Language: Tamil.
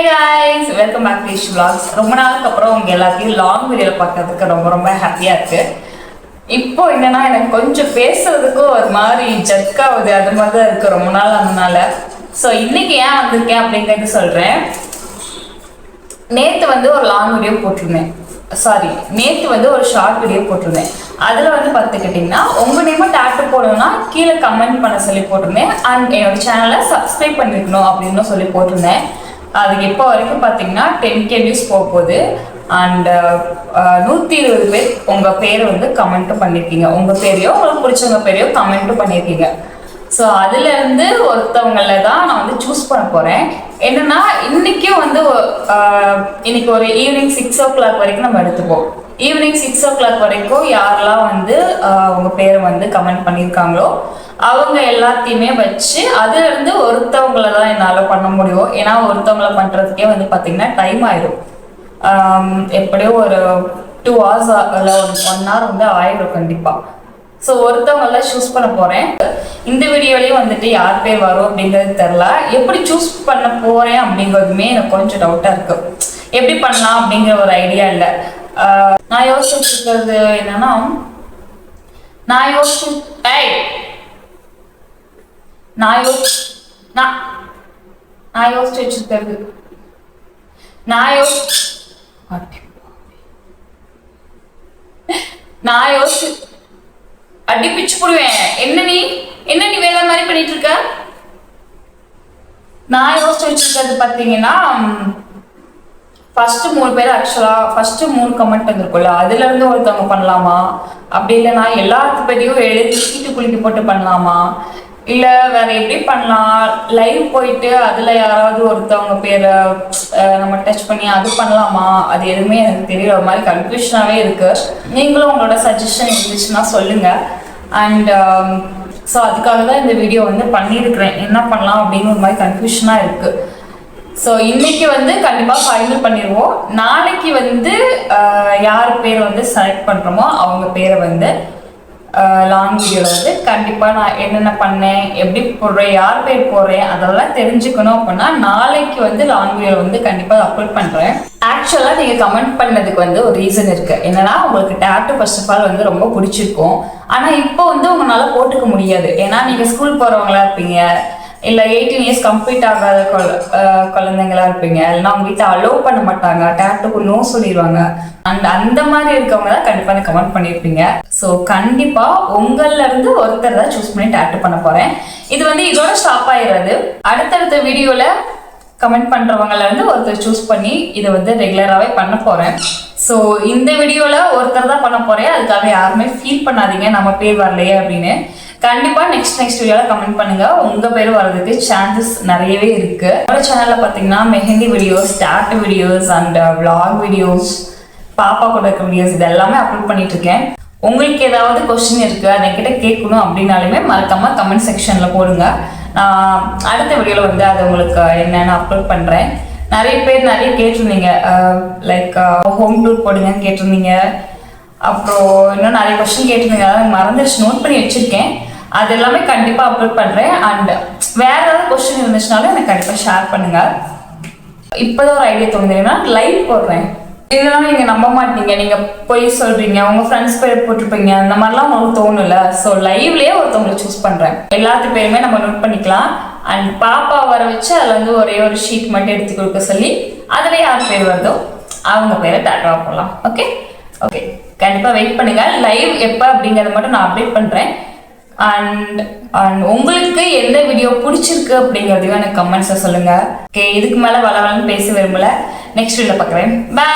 Hey guys welcome back to vlogs. ரொம்ப நாளுக்கு அப்புறம் உங்கள் எல்லாத்தையும் லாங் வீடியோவில் பார்க்கறதுக்கு ரொம்ப ரொம்ப ஹாப்பியாக இருக்குது இப்போ என்னன்னா எனக்கு கொஞ்சம் பேசுறதுக்கும் ஒரு மாதிரி ஜர்க் ஆகுது. அது மாதிரி தான் இருக்குது ரொம்ப நாள் அதனால ஸோ இன்னைக்கு ஏன் வந்திருக்கேன் அப்படிங்கிறது சொல்கிறேன் நேற்று வந்து ஒரு லாங் வீடியோ போட்டிருந்தேன். சாரி நேற்று வந்து ஒரு ஷார்ட் வீடியோ போட்டிருந்தேன். அதில் வந்து பார்த்துக்கிட்டிங்கன்னா உங்கள் நேம டேட்டு போடணும்னா கீழே கமெண்ட் பண்ண சொல்லி போட்டிருந்தேன். அண்ட் என்னோட சேனலை சப்ஸ்கிரைப் பண்ணிருக்கணும் அப்படின்னு சொல்லி போட்டிருந்தேன். அதுக்கு இப்போ வரைக்கும் பார்த்தீங்கன்னா டென் கே வியூஸ் போக போகுது அண்ட் நூற்றி இருபது பேர் உங்கள் பேர் வந்து கமெண்ட்டும் பண்ணியிருக்கீங்க உங்கள் பேரையோ உங்களுக்கு பிடிச்சவங்க பேரையோ கமெண்ட்டும் பண்ணியிருக்கீங்க ஸோ அதுலேருந்து ஒருத்தவங்கள தான் நான் வந்து சூஸ் பண்ண போகிறேன் என்னென்னா இன்றைக்கும் வந்து இன்னைக்கு ஒரு ஈவினிங் சிக்ஸ் ஓ கிளாக் வரைக்கும் நம்ம எடுத்துப்போம். ஈவினிங் சிக்ஸ் ஓ கிளாக் வரைக்கும் யாரெல்லாம் வந்து உங்கள் பேரை வந்து கமெண்ட் பண்ணியிருக்காங்களோ அவங்க எல்லாத்தையுமே வச்சு அதுல இருந்து ஒருத்தவங்கள தான் என்னால் பண்ண முடியும். ஏன்னா ஒருத்தவங்கள பண்றதுக்கே வந்து பார்த்திங்கன்னா டைம் ஆயிடும். எப்படியோ ஒரு டூ ஹவர்ஸ் இல்லை ஒன் ஹவர் வந்து ஆயிடும் கண்டிப்பாக ஸோ ஒருத்தவங்கள சூஸ் பண்ண போகிறேன் இந்த வீடியோலயும் வந்துட்டு யார் பேர் வரும் அப்படிங்கிறது தெரில எப்படி சூஸ் பண்ண போகிறேன் அப்படிங்கிறதுமே எனக்கு கொஞ்சம் டவுட்டாக இருக்கு. எப்படி பண்ணலாம் அப்படிங்கிற ஒரு ஐடியா இல்லை. நான் யோசிச்சுட்டு என்னன்னா நான் யோசிச்சு ஏய் நான் யோ நான் நான் யோசிச்சு வச்சிருக்கிறது நான் யோ நான் யோசிச்சு அடி பிச்சு போடுவேன். என்ன நீ என்ன நீ வேலை மாதிரி பண்ணிட்டு இருக்க? நான் யோசிச்சு வச்சிருக்கிறது பார்த்தீங்கன்னா ஃபர்ஸ்ட் மூணு பேர் ஆக்சுவலா ஃபர்ஸ்ட் மூணு கமெண்ட் வந்திருக்கும்ல. அதுல இருந்து ஒருத்தவங்க பண்ணலாமா? அப்படி இல்லைன்னா எல்லாத்து பேரையும் எழுதி சீட்டு குளிக்க போட்டு பண்ணலாமா? இல்ல வேற எப்படி பண்ணலாம்? லைவ் போயிட்டு அதுல யாராவது ஒருத்தவங்க பேரை நம்ம டச் பண்ணி அது பண்ணலாமா? அது எதுவுமே எனக்கு தெரியல. ஒரு மாதிரி கன்ஃபியூஷனாவே இருக்கு. நீங்களும் உங்களோட சஜஷன் இருந்துச்சுன்னா சொல்லுங்க. அண்ட் ஸோ um, அதுக்காக தான் இந்த வீடியோ வந்து பண்ணியிருக்கிறேன். என்ன பண்ணலாம் அப்படின்னு ஒரு மாதிரி கன்ஃபியூஷனாக இருக்கு. ஸோ இன்னைக்கு வந்து கண்டிப்பாக ஃபைனல் பண்ணிடுவோம் நாளைக்கு வந்து யார் பேர் வந்து செலக்ட் பண்ணுறோமோ அவங்க பேரை வந்து லாங் வீடியோவில் வந்து கண்டிப்பாக நான் என்னென்ன பண்ணேன் எப்படி போடுறேன் யார் பேர் போடுறேன் அதெல்லாம் தெரிஞ்சுக்கணும் அப்படின்னா நாளைக்கு வந்து லாங் வீடியோவில் வந்து கண்டிப்பாக அப்லோட் பண்ணுறேன் ஆக்சுவலாக நீங்கள் கமெண்ட் பண்ணதுக்கு வந்து ஒரு ரீசன் இருக்குது என்னன்னா உங்களுக்கு டேட்டு ஃபர்ஸ்ட் ஆஃப் ஆல் வந்து ரொம்ப பிடிச்சிருக்கும். ஆனால் இப்போ வந்து உங்களால் போட்டுக்க முடியாது. ஏன்னா நீங்கள் ஸ்கூல் போகிறவங்களா இருப்பீங்க. இல்லை எயிட்டீன் இயர்ஸ் கம்ப்ளீட் ஆகாத குழ- குழந்தைங்களா இருப்பீங்க. இல்லைன்னா அவங்க வீட்டை அலோவ் பண்ண மாட்டாங்க. டேட்டுக்கு நோ சொல்லிடுவாங்க. அண்ட் அந்த மாதிரி இருக்கவங்க தான் கண்டிப்பாக கமெண்ட் பண்ணியிருப்பீங்க ஸோ கண்டிப்பாக உங்கள்ல இருந்து ஒருத்தர் தான் சூஸ் பண்ணி டேட்டு பண்ண போகிறேன் இது வந்து இதோட ஸ்டாப் ஆயிடுறது. அடுத்தடுத்த வீடியோவில் கமெண்ட் பண்றவங்கல இருந்து ஒருத்தர் சூஸ் பண்ணி இதை வந்து ரெகுலராகவே பண்ண போறேன். ஸோ இந்த வீடியோவில் ஒருத்தர் தான் பண்ண போறேன். அதுக்காக யாருமே ஃபீல் பண்ணாதீங்க. நம்ம பேர் வரலையே அப்படின்னு. கண்டிப்பா நெக்ஸ்ட் நெக்ஸ்ட் வீடியோல கமெண்ட் பண்ணுங்க. உங்க பேர் வர்றதுக்கு சான்சஸ் நிறையவே இருக்கு. என்னோட சேனல்ல பாத்தீங்கன்னா mehndi videos tattoo videos and vlog videos பாப்பா கூட இருக்க வீடியோஸ் இது எல்லாமே அப்லோட் பண்ணிட்டு இருக்கேன். உங்களுக்கு ஏதாவது கொஸ்டின் இருக்கு அதை கிட்ட கேட்கணும் அப்படின்னாலுமே மறக்காம கமெண்ட் செக்ஷன்ல போடுங்க. நான் அடுத்த வீடியோல வந்து அதை உங்களுக்கு என்னென்னு அப்லோட் பண்றேன். நிறைய பேர் நிறைய கேட்டிருந்தீங்க லைக் ஹோம் டூர் போடுங்கன்னு கேட்டிருந்தீங்க. அப்புறம் இன்னும் நிறைய கொஸ்டின் கேட்டிருந்தீங்க. அதாவது மறந்துருச்சு நோட் பண்ணி வச்சிருக்கேன். அது எல்லாமே கண்டிப்பா அப்லோட் பண்றேன். அண்ட் வேற ஏதாவது கொஸ்டின் இருந்துச்சுனாலும் எனக்கு கண்டிப்பா ஷேர் பண்ணுங்க. இப்போதான் ஒரு ஐடியா தோணுதுன்னா லைவ் போடுறேன். இதெல்லாம் நீங்க நம்ப மாட்டீங்க. நீங்க போய் சொல்றீங்க. உங்க ஃப்ரெண்ட்ஸ் பேர் போட்டிருப்பீங்க. அந்த மாதிரிலாம் உங்களுக்கு தோணும்ல ஸோ லைவ்லயே ஒருத்தவங்களை சூஸ் பண்றேன். எல்லாத்து பேருமே நம்ம நோட் பண்ணிக்கலாம். அண்ட் பாப்பா வர வச்சு அதுல வந்து ஒரே ஒரு ஷீட் மட்டும் எடுத்து கொடுக்க சொல்லி அதுல யார் பேர் வருதோ அவங்க பேரை டாட்டா போடலாம் ஓகே ஓகே கண்டிப்பா வெயிட் பண்ணுங்க. லைவ் எப்போ அப்படிங்கறத மட்டும் நான் அப்டேட் பண்றேன். அண்ட் அண்ட் உங்களுக்கு எந்த வீடியோ பிடிச்சிருக்கு அப்படிங்கிறதையும் எனக்கு கமெண்ட்ஸை சொல்லுங்கள் ஓகே இதுக்கு மேலே வளவலன்னு பேச விரும்பல. நெக்ஸ்ட் வீடியோவில் பார்க்குறேன். பை